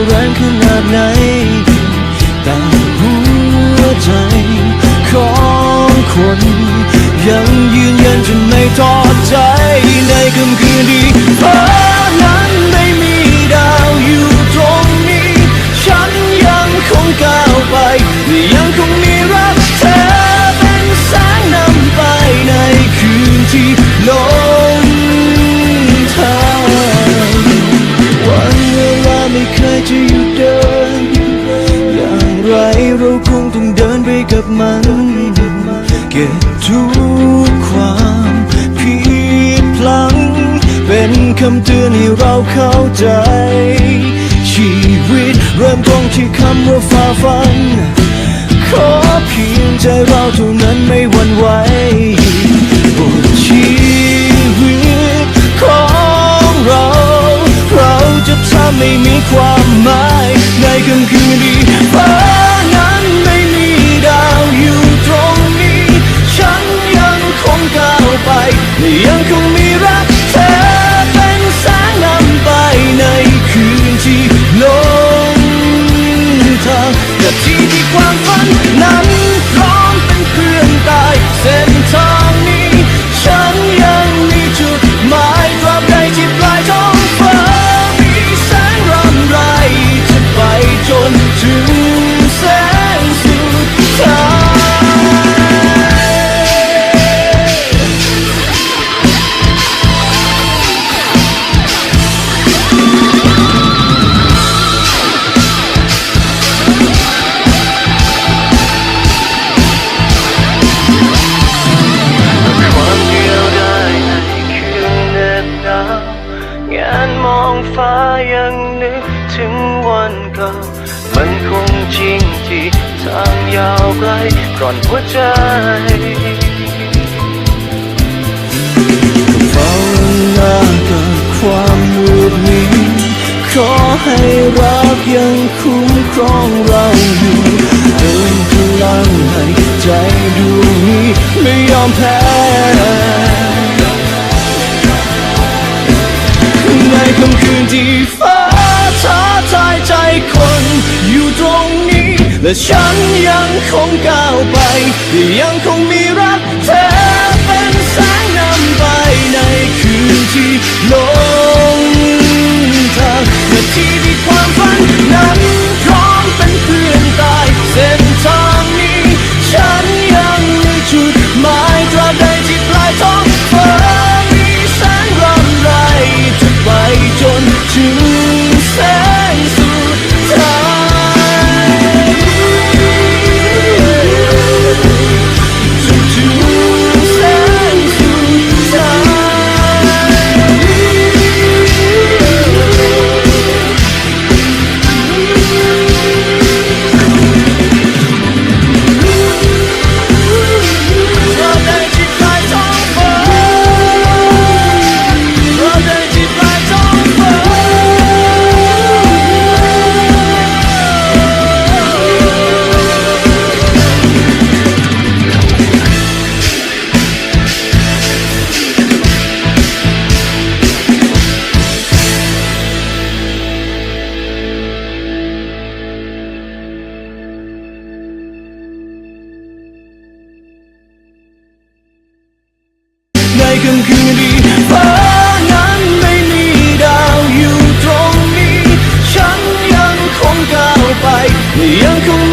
ร็วแรงขนาดไหน แต่หัวใจของคน ยังยืนยันจะไม่ทอดใจ มัน เก็บทุกความผิดพลัง เป็นคำเตือนให้เราเข้าใจ ชีวิตเริ่มต้นที่คำว่าฝ่าฟัน ขอเพียงใจเราเท่านั้นไม่หวั่นไหวบนชีวิตของเรา เราจะทำให้มีความ ยังคงมีรักเธอเป็นแสงนำไปในคืนที่ลงทางกับทีที่ความฝัน ยาวไกลก่อนหัวใจภาวนากับความมืดมิดขอให้รักยังคุ้มครองเราอยู่เติมพลังให้ใจดวงนี้ไม่ยอมแพ้ในค่ำคืนที่ฟ้าท้าทายใจคนอยู่ตรงนี้ และฉันยังคงก้าวไป ยังคงมีรักเธอเป็นแสงาวอ